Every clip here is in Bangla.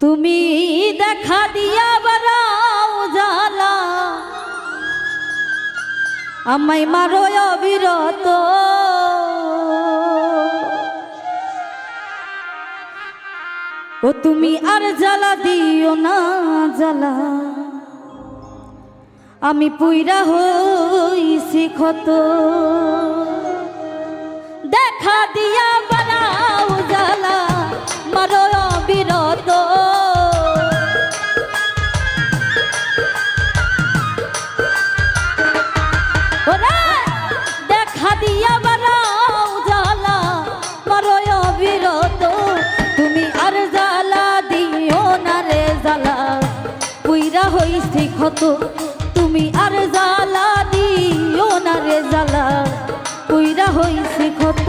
তুমি দেখা দিয়া বারাও জালা আমায় মারো অবিরত। ও তুমি আর জ্বালা দিও না, জ্বালা। আমি পুইরা হইছি ক্ষত। দেখা দিয়া বারাও ক্ষত তুমি আর জ্বালা দিও না রে জ্বালা। কইরা হইছে ক্ষত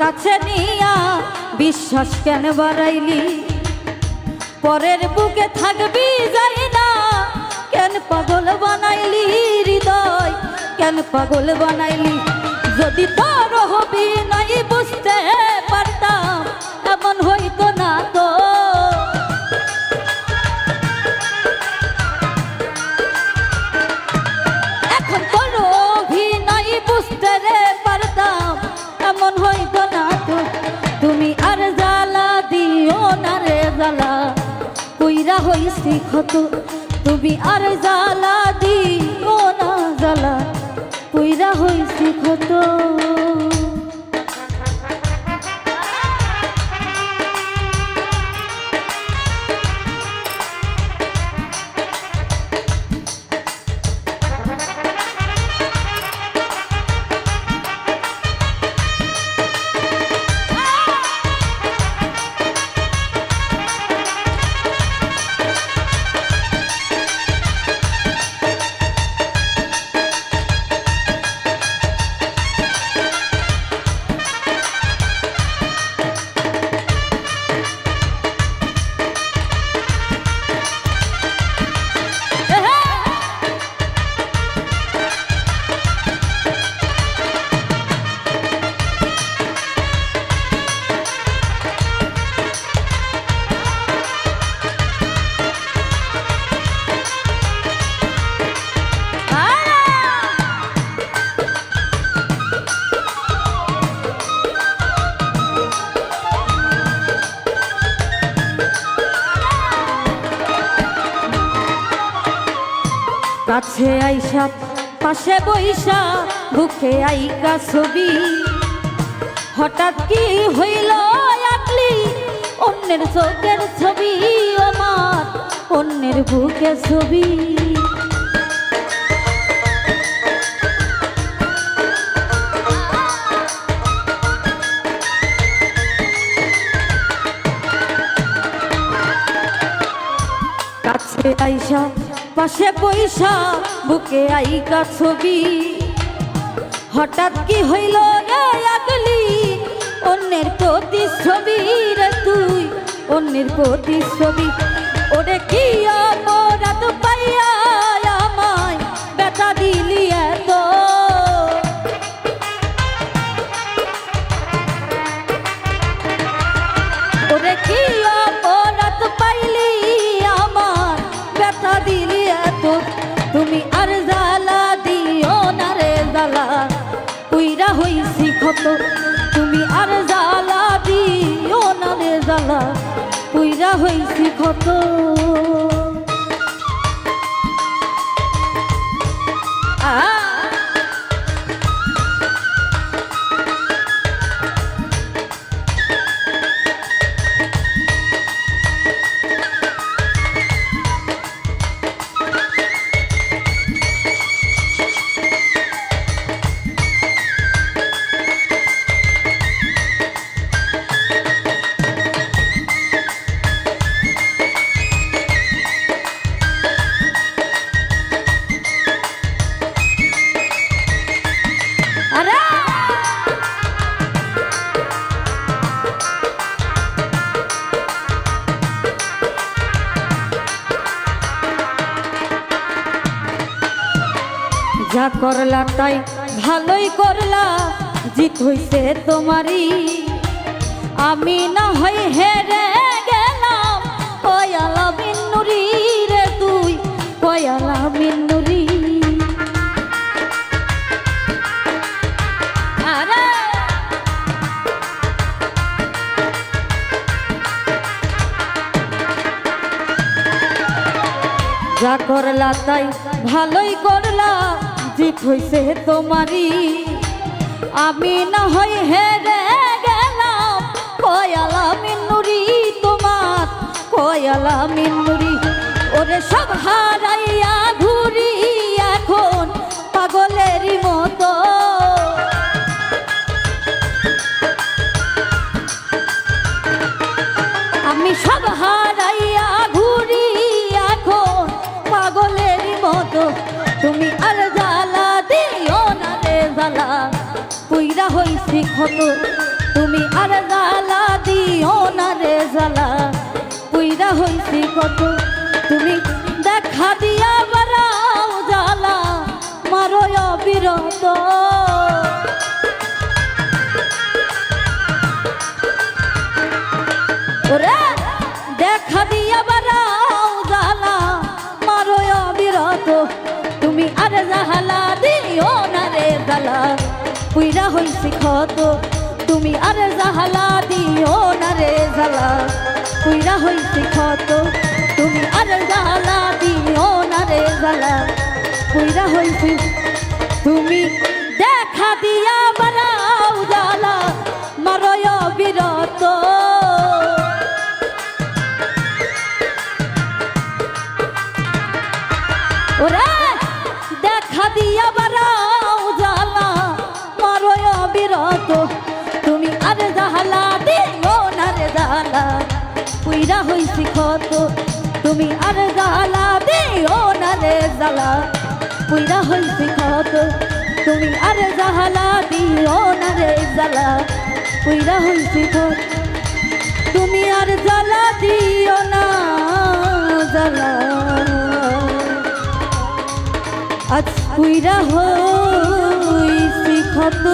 কাছে নিয়া বিশ্বাস কেন বাড়াইলি? পরের বুকে থাকবি যাই না, কেন পাগল বানাইলি হৃদয়? কেন পাগল বানাইলি? যদি তোর হবি নাই ক্ষত তুমি আর জ্বালা কাছে আইসা, পাশে বইসা, বুকে আইকা ছবি। হঠাৎ কি হইল আকলি? অন্যের চোখের ছবি আমার, অন্যের বুকে ছবি। কাছে আইসা পাশে পয়সা বুকে আইকা ছবি। হঠাৎ কি হইল রে আগলি? অন্যের প্রতিচ্ছবি রে তুই, অন্যের প্রতিচ্ছবি। ওরে কি পুইরা হইছি যা করলা তাই ভালোই করলা। জিত হইছে তোমারই। আমি না হই হেরে গেলাম। কয়ালা বিন্নুরি রে তুই, কয়ালা বিন্নুরি যা করলা তাই ভালোই জিত হইছে তোমারি আমি না হই হেরে গেলাম। কয়ালা মিন্নুরি তোমার, কয়ালা মিন্নুরি ওরে সব হারাইয়া হইছি ক্ষত তুমি আর জ্বালা দিও না রে জ্বালা। পুইরা হইছি কত ক্ষত তুমি আর জাহালা দিও না রে জালা। কুইরা হইছি ক্ষত। তুমি আর জাহালা দিও না রে জালা। কুইরা হইছি, তুমি দেখা দিয়া বারাও পুইরা হইছি ক্ষত তুমি আর জাহালা দিও না রে জালা পুইরা হইছি ক্ষত তুমি আর জাহালা দিও না রে জালা পুইরা হইছি ক্ষত তুমি আর জ্বালা দিও না জ্বালা। আজ পুইরা হইছি ক্ষত